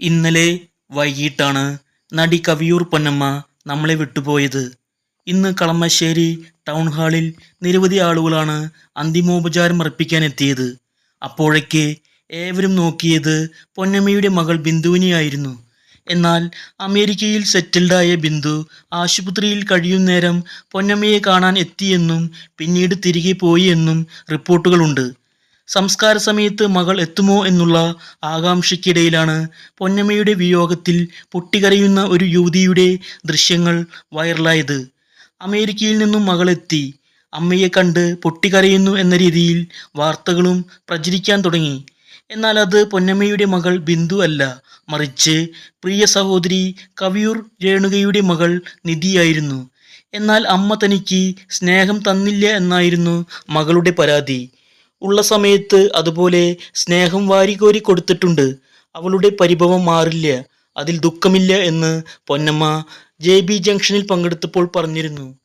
ഇന്നലെ വൈകിട്ടാണ് നടി കവിയൂർ പൊന്നമ്മ നമ്മളെ വിട്ടുപോയത്. ഇന്ന് കളമശ്ശേരി ടൗൺ ഹാളിൽ നിരവധി ആളുകളാണ് അന്തിമോപചാരം അർപ്പിക്കാൻ എത്തിയത് അപ്പോഴേക്ക് ഏവരും നോക്കിയത് പൊന്നമ്മയുടെ മകൾ ബിന്ദുവിനെയായിരുന്നു. എന്നാൽ അമേരിക്കയിൽ സെറ്റിൽഡായ ബിന്ദു ആശുപത്രിയിൽ കഴിയുന്നേരം പൊന്നമ്മയെ കാണാൻ എത്തിയെന്നും പിന്നീട് തിരികെ പോയി എന്നും റിപ്പോർട്ടുകളുണ്ട്. സംസ്കാര സമയത്ത് മകൾ എത്തുമോ എന്നുള്ള ആകാംക്ഷയ്ക്കിടയിലാണ് പൊന്നമ്മയുടെ വിയോഗത്തിൽ പൊട്ടിക്കരയുന്ന ഒരു യുവതിയുടെ ദൃശ്യങ്ങൾ വൈറലായത്. അമേരിക്കയിൽ നിന്നും മകളെത്തി അമ്മയെ കണ്ട് പൊട്ടിക്കരയുന്നു എന്ന രീതിയിൽ വാർത്തകളും പ്രചരിക്കാൻ തുടങ്ങി. എന്നാൽ അത് പൊന്നമ്മയുടെ മകൾ ബിന്ദു അല്ല. മറിച്ച് പ്രിയ സഹോദരി കവിയൂർ രേണുകയുടെ മകൾ നിധിയായിരുന്നു. എന്നാൽ അമ്മ തനിക്ക് സ്നേഹം തന്നില്ല എന്നായിരുന്നു മകളുടെ പരാതി. ഉള്ള സമയത്ത് അതുപോലെ സ്നേഹം വാരികോരി കൊടുത്തിട്ടുണ്ട്. അവളുടെ പരിഭവം മാറില്ല. അതിൽ ദുഃഖമില്ല എന്ന് പൊന്നമ്മ ജെ ബി ജംഗ്ഷനിൽ പങ്കെടുത്തപ്പോൾ പറഞ്ഞിരുന്നു.